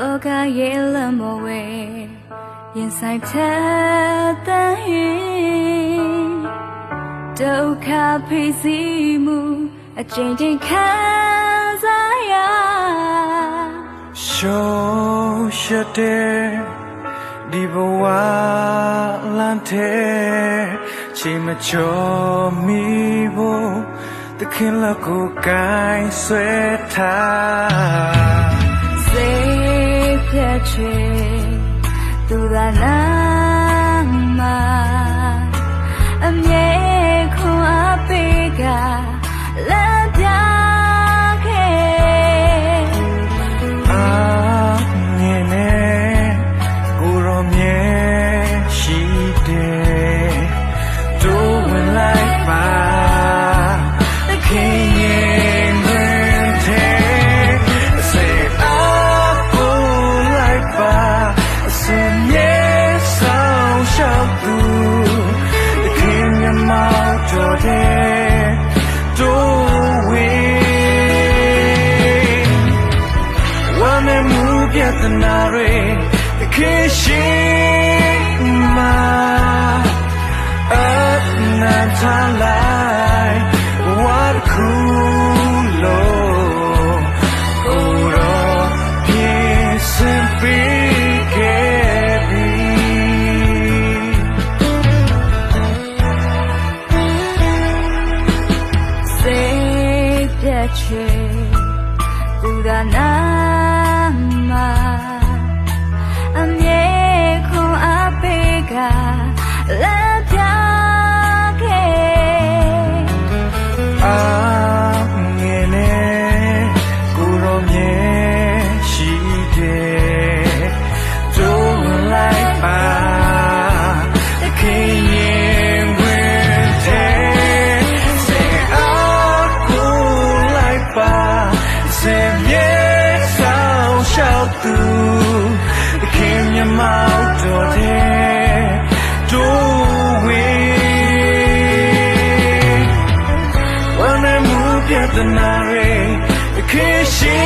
လောကရဲ့လမ်းပေါ်ဝဲရင်ဆိုင်ထက်တန်ရင်ဒုက္ခဖိစီးမှုအကျဉ်းချင်းခံစားရရှောရှက်တဲ့ဒီဘဝလမ်းတဲ့ချိန်မချောမီဖို့တခင်လကိုကိုင်းဆွဲထားစိ တ်ဖြတ်ချေသူ ပြဿနာတွေတခေရှိမှာအနန္တ သူတခင်မြတ်မောက်တော်တဲ့ဒုဝေဝမ်းနဲ့မူပြဿနာတွေခေရှိ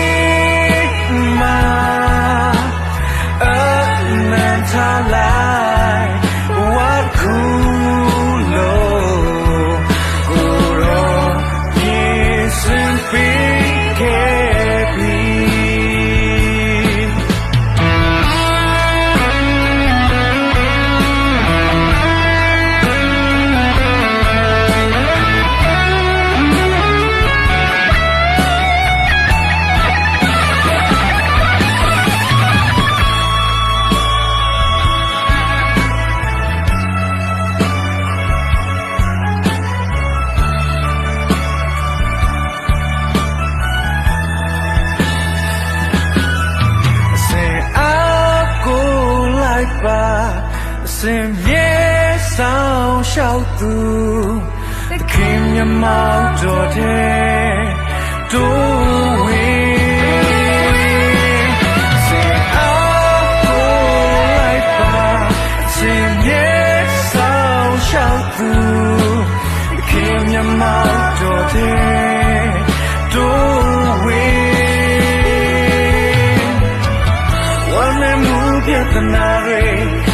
မှာ လိုက်ပါစင်မြေဆောင်ရှောက်သူသခင်မြတ်မောက်တော်တဲ့ဒိုးဝေစင်အားကိုလိုက်ပါစင်မြေဆောင်ရှောက်သူသခင်မြတ်မောက်တော်တဲ့ ဝ